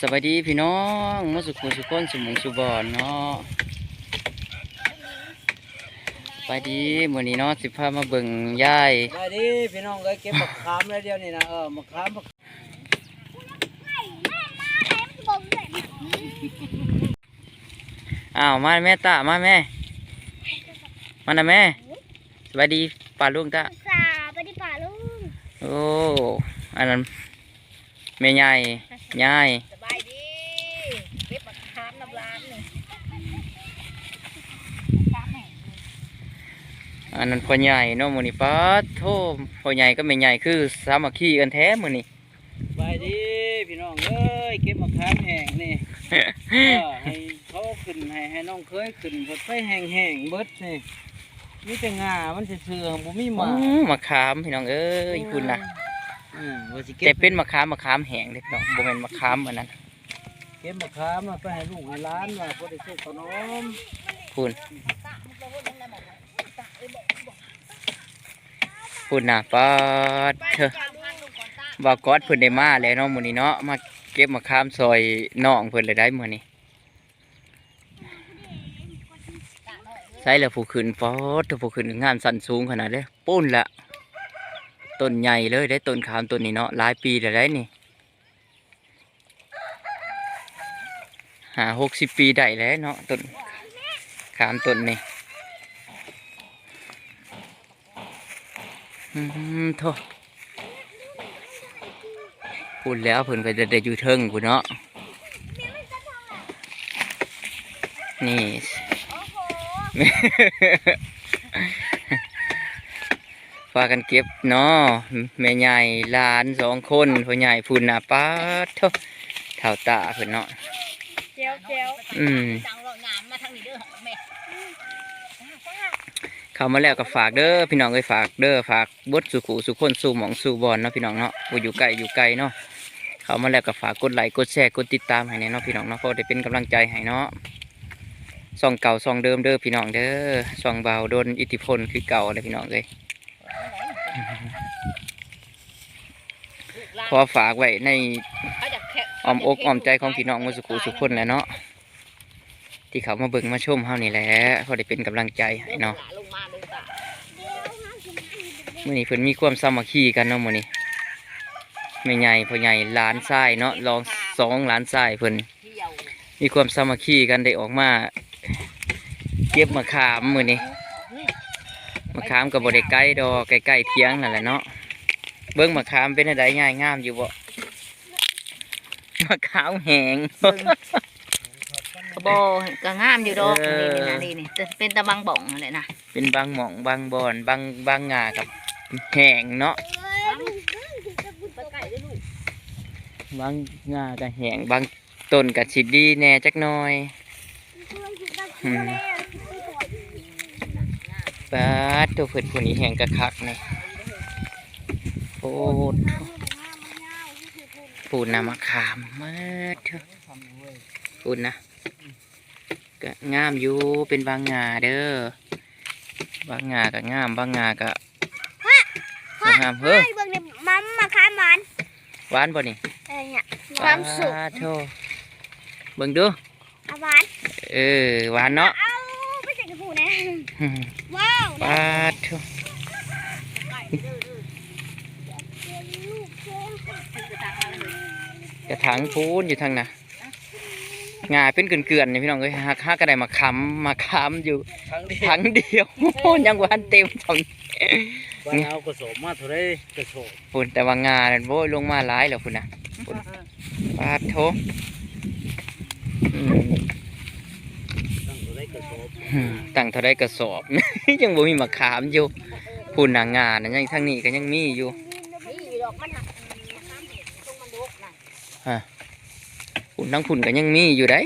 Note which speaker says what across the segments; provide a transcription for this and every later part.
Speaker 1: สวัสดีพี่น้องมาสุขุสุขคนสมุงสุบอนเนาะไปดีมื้อนี้เนาะสิพามาเบิ่งยาย
Speaker 2: ไปดิพี่น้องเอ้ยเก็บมะขามแล้วเดียวนี่นะเออมะขามมะ
Speaker 1: อ้าวมาแม่ตามาแม่มานะแม่สวัสดีป้าลุงตา
Speaker 3: สาไปที่ป่าลุง
Speaker 1: โอ้อันนั้นแม่ใหญ่ยาย
Speaker 3: สบายดีเก็บมะขามน้ำร้านนี่
Speaker 1: อันนั้นพ่อใหญ่เนาะมื้อนี้ป้าโทพ่อใหญ่ก็แม่ใหญ่คือสามัคคีกันแท้มื้อนี้
Speaker 2: ไปดิพี่น้องเอ้ยเก็บมะขามแห้งนี่เออให้เขาขึ้นให้ให้น้องเคยขึ้นเพิ่นไปแห้งๆเบิดนี่มีแต่งามันสิเสื่อมบ่มีห
Speaker 1: โอ้
Speaker 2: มามะ
Speaker 1: ขามพี่น้องเอ้ยคุณนะ
Speaker 2: อืมว่าสิ
Speaker 1: แต่
Speaker 2: เก็บ
Speaker 1: เป็นมะขามมะขามแห้งเด็กเนาะบ่แม่นมะขามอันนั้น
Speaker 2: เก็บมะขามมาไปให้ลูกให้หลานว่าบ่ได้ซื้อขนม
Speaker 1: คุณ คุณน่ะปาดเถอะว่ากอดเพิ่นได้มาแล้วเนาะมื้อนี้เนาะมาเก็บมะขามซอยน้องเพิ่นเลยได้มื้อนี้ใส่แล้วผู้ขึ้นปอดถ้าผู้ขึ้นงานสันสูงขนาดเด้ปุ้นละต้นใหญ่เลยได้ต้นขามต้นนี้เนาะหลายปีแล้วได้นี่หาหกสิบปีได้แล้วเนาะต้นขามต้นนี่ อืมโทษพูดแล้วเพิ่นก็จะได้อยู่เทิงพูนเนาะนี่
Speaker 3: โอ้โห
Speaker 1: พากันเก็บเนาะแม่ใหญ่หลานสองคนพ่อใหญ่พุ่นน่ะป้าดเท่าเท่าตาเพิ่นเนาะ
Speaker 3: เจียวเจียว
Speaker 1: อืม
Speaker 3: จังหวะงามมาทางนี้เด้อแม่
Speaker 1: เข้ามาแล้วก็ฝากเด้อพี่น้องเอ้ยฝากเด้อฝากบดสุขุสุขคนสู่หมองสู่บอลเนาะพี่น้องเนาะบ่อยู่ไกลอยู่ไกลเนาะเข้ามาแล้วก็ฝากกดไลค์กดแชร์กดติดตามให้แน่เนาะพี่น้องเนาะเพราะได้เป็นกำลังใจให้เนาะส่องเก่าส่องเดิมเด้อพี่น้องเด้อส่องเบาโดนอิทธิพลคือเก่าเลยพี่น้องเลยขอฝากไว้ในอ้อมอกอ้อมใจของพี่น้องมือสุขุสุขคนแหล้วเนาะที่เขามาเบิ่งมาชมเฮานี่แหละเพราได้เป็นกำลังใจให้เนาะ
Speaker 3: มื่
Speaker 1: อนี้เพิ่นมีความสามัคคีกันเนาะมื่อนี้แม่ใหญ่พ่อใหญ่หลานชายเนาะลองสองหลานชายเพิ่น
Speaker 3: เที่ยว
Speaker 1: มีความสามัคคีกันได้ออกมา เก็บมะขามมื่อนี้มะขามกับบ่ได้ไกลดอกใกล้ๆเทียงนั่นแหละเนาะเบิ่งมะขามเป็นอะไรง่ายงามอยู่บ่มะขามแหง
Speaker 3: โบก็งามอยู่ดอก
Speaker 1: เออ
Speaker 3: นี่นะนี่นี่เป็นตะบังบ่องอะไรนะ
Speaker 1: เป็นบางหม่องบางบอนบางบางงากับ แหงเนาะบางงากับแหงบางต้นกับสิดีแน่จักหน่อยอืมปาดตัวเพิ่นผู้นี้แห่งกระคักนี่โอ้ปูนำมาขามมาเถอะปูนนะก็งามอยู่เป็นบางงาเด้อบางงาก็งามบางงาก็บ่ งามเฮ้ย
Speaker 3: เบิ่งในมัมมาค้ามัน
Speaker 1: หวานบ่นี่
Speaker 3: เออเนี่ยความสุข
Speaker 1: ปาดโธ่เบิ่งดู
Speaker 3: อาหวาน
Speaker 1: เออหวานเนาะ
Speaker 3: เอาไม่ใส่กระปูนะว้าว
Speaker 1: ปาดโธ่กระถางพูนอยู่ทางน่ะงาเป็นเกลื่อนๆนี่พี่น้องเอ้ยหักหักกระไดมาค้ำมาค้ำอยู่
Speaker 2: ครั้งเดียว
Speaker 1: ถังเดียวโอ้ยังหวานเต็มสอง
Speaker 2: วันเอากระสอบมาเท่าไรกระสอบ
Speaker 1: พุ่นแต่ว่างาเนี่ยโว้ยลงมาหลายแล้วพุ่นนะพุ่นปาดโถอืม
Speaker 2: ตั้งเท่าไรกระสอบ
Speaker 1: อืมตั้งเท่าไรกระสอบ ยังบ่มีมะขามอยู่พุ่นนางงานะยังทั้งนี้ก็ยังมีอยู่
Speaker 3: นี่ดอกมันหักน้ำเห็ดตรงมันดกนะ
Speaker 1: พุ่นทั้งพุ่นก็ยังมีอยู่ได้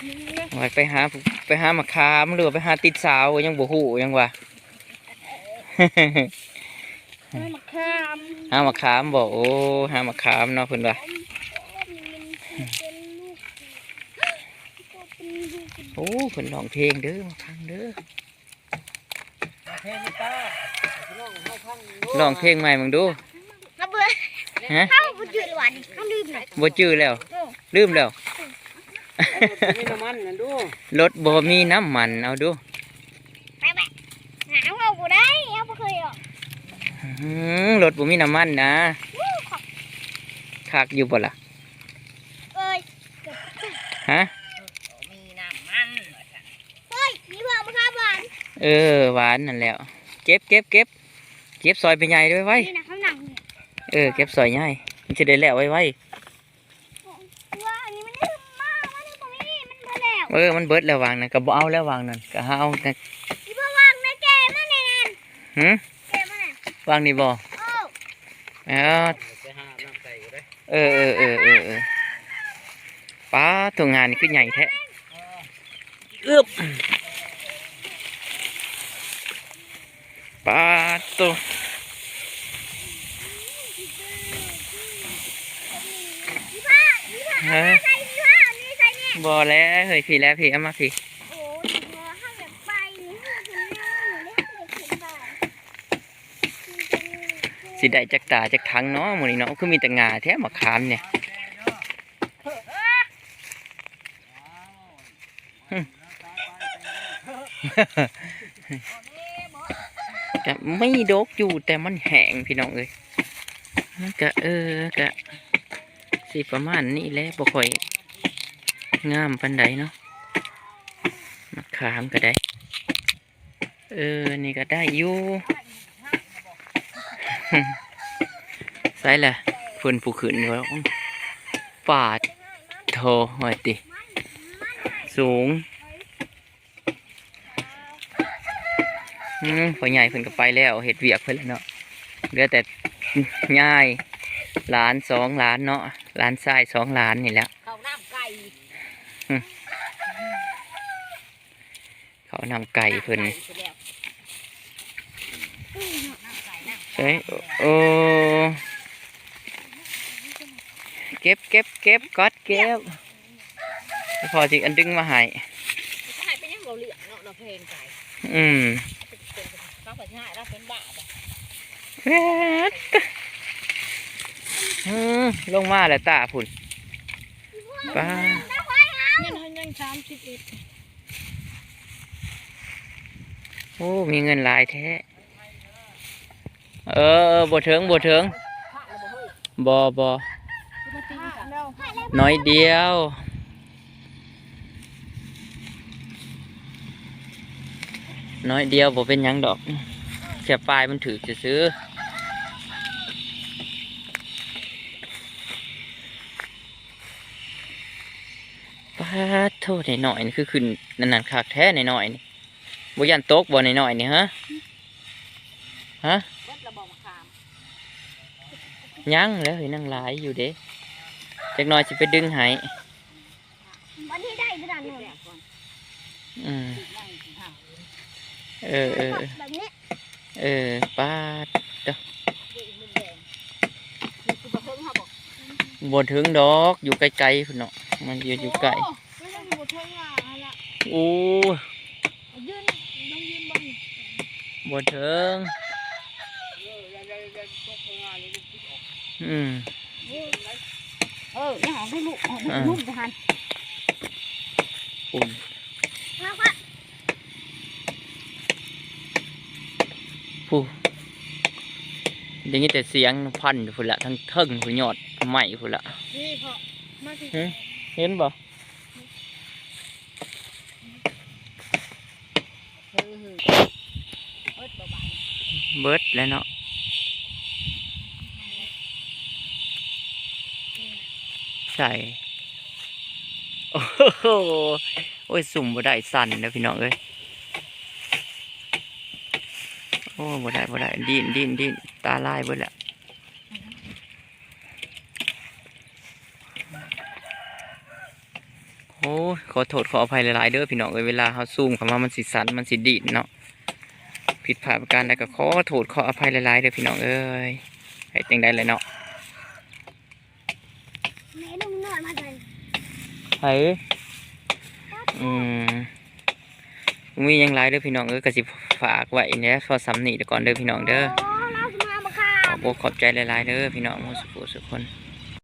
Speaker 2: โอ้บอกกดขึ้นไปสามมื้อเลยพี่น้องเราจะหามะขามน่ะ
Speaker 1: ว่าไปหาไปหามะขามหรือว่าไปหาติดสาวยังบ่ฮู้ยังว่า
Speaker 3: มันมาข้าม
Speaker 1: หามะขามบอกโอ้หามะขามเนาะเพิ่นว่าโอ้เพิ่นร้องเพลงเด้อมาฟังเด้อ
Speaker 2: มาเพลงนี่ตาพี่น้องเฮาฟัง
Speaker 1: ร้องเพลงใหม่มึงดู
Speaker 3: ม
Speaker 1: ฮะ
Speaker 3: เข้าบุจืดหวานเข้าลืมหน่อย
Speaker 1: บ่จื้อแล้ว
Speaker 3: โอ้
Speaker 1: ลืมแล้ว
Speaker 2: มีน้ำมันนั่นดู
Speaker 1: รถบ่มีน้ำมันเอาดู
Speaker 3: ไปไปหาเอาบุได้เอาบุเคยหรอก
Speaker 1: อื้อรถบ่มีน้ำมันนะ
Speaker 3: วู้ขอบ
Speaker 1: คักอยู่บ่ล่ะ
Speaker 3: เอ้ย
Speaker 1: ฮะ
Speaker 3: มีน้ำมันเฮ้ยมีเพื่อนมาครับหวาน
Speaker 1: เออหวานนั่นแหล้วเก็บเก็บเก็บเก็บซอยไปใหญ่ด้วยไว้
Speaker 3: นี่นะข้างหนังเนี่ย
Speaker 1: เออเก็บซอยใหญ่มันจะได้แล้วไว้ไว้
Speaker 3: ว่าอันนี้มันลืมมากมันลืมตรงนี้มันพอแล้ว
Speaker 1: เออมันเบิดแล้ววางนั่นก็บ่เอาแล้ววางนั่นก็หาเอาแต่
Speaker 3: ที่พ่อวางในแกมันเนี่ยนั่น
Speaker 1: หึ
Speaker 3: แกมันน่ะ
Speaker 1: วางนี่บ่
Speaker 3: โอ้
Speaker 1: เออ
Speaker 2: ไปหาน้ำใส่ก็ได้
Speaker 1: เออเออเออเออเออป้าตัวงานนี่คือใหญ่แท้เอึบป้าตัว
Speaker 3: พี่ผ้าพี่ผ้า
Speaker 1: ฮะ
Speaker 3: ใส่พี่ผ้าอัน นี้ใส่เนี่ย
Speaker 1: บ่แล้วเฮ้ยพี่แล้วพี่เอามาพี่
Speaker 3: โอ้ยหัวข้างแบบไปนี่ข้างถึงเนี่ยหนูเรียกเด็กถึงบ่าย
Speaker 1: สิได้จักตาจักทั้งเนาะมื้อนี้เนาะคือมีแต่งาแท้มะขามเนี่ยก็ไม่ดกอยู่แต่มันแห้งพี่น้องเอ้ยมันก็เออก็สิประมาณนี้แหละบ่ค่อย งามปานใดเนาะมะขามก็ได้ เออ นี่ก็ได้อยู่ใส่ละเพิ่นผู้ขึ้นว่าปาดโทหอยติสูงอืมพอใหญ่เพิ่นก็ไปแล้วเฮ็ดเวียกเพิ่นแล้วเนาะเหลือแต่ง่ายหลานสองหลานเนาะหลานชายสองหลานนี่แหละ
Speaker 3: เขาน้ำไก่
Speaker 1: เขา นำไก่เพิ่นเฮ้ยโอ้เก็บเก็บเก็บกอดเก็บพอสิอันดึงมาให้
Speaker 3: หายไปยังเราเหลืองเนาะเราเพลงไก่
Speaker 1: อืม
Speaker 3: เขาผัดง่ายเราเป็นบ้า
Speaker 1: แวดอืมลงมาแล้วตาพุ่นป้า
Speaker 3: เงินยังสามสิบเอ็ด
Speaker 1: โอ้ มีเงินหลายแท้ เออบ่เถิงบ่เถิงบ่บ่
Speaker 3: น้
Speaker 1: อยเดียวน้อยเดียวบ่เป็นยังดอกแค่ปลายมันถือจะซื้อ ป้าโทษหน่อยๆนี่คือขึ้นนั่นนั่นคักแท้หน่อยๆนี่ บ่ยันตกบ่หน่อยๆนี่ฮะฮะ
Speaker 3: เบิดระบอกมะขาม
Speaker 1: ยังแล้วเฮ้ยนั่งหลายอยู่เด้จักหน่อยสิไปดึงให้
Speaker 3: วันที่ได้ขนาดนี้
Speaker 1: อืมเออเออเออ
Speaker 3: แบบนี้
Speaker 1: เออป้าด
Speaker 3: นี่คือบะเทิงเขาบอก
Speaker 1: บนถึงดอกอยู่ไกลๆพุ่นเนาะมันอยู่อยู่ไกล
Speaker 3: ไม่ต้องอยู่บะเทิงอะละ
Speaker 1: โอ้
Speaker 3: ยืนต้องยืนบัง
Speaker 1: บนเถึงอืม
Speaker 3: เออนี่หอมให้ลูกหอมให้ลูกจะหัน
Speaker 1: ปุ่นผู้ได้ยินแต่เสียงพันอยู่พุ่นละทั้งเทิงพุ่นยอดใหม่พุ่นละ
Speaker 3: นี่พอมาสิ
Speaker 1: เห็นบ่
Speaker 3: เออเออเบิดเบา
Speaker 1: เบิดแล้วเนาะใส่โอ้โหโอ้ยสุ่มบ่ได้สั่นนะพี่น้องเอ้ยโอ้บ่ได้บ่ได้ดินดินดินตาลายเบิดแล้วโอ้ขอโทษขออภัยหลายๆเด้อพี่น้องเอ้ยเวลาเฮาซูมเข้ามามันสิสั่นมันสิดินเนาะ ผิดพลาดประการใดก็ขอโทษขออภัยหลายๆเด้อพี่น้องเอ้ยให้จังได้เลยเนาะ
Speaker 3: ๆแม่ลุงหน่อยมาเลย
Speaker 1: ไห้อืมมีหยังหลายเด้อพี่น้องเอ้ยก็สิฝากไว้เนี่ยพอสำนีเดี๋ยวก่อนเด้อพี่น้องเด้อ
Speaker 3: โอ้เราจะมาบะขาม
Speaker 1: ขอบบอกขอบใจหลายๆเด้อพี่น้องหมู่สุขุสุขคน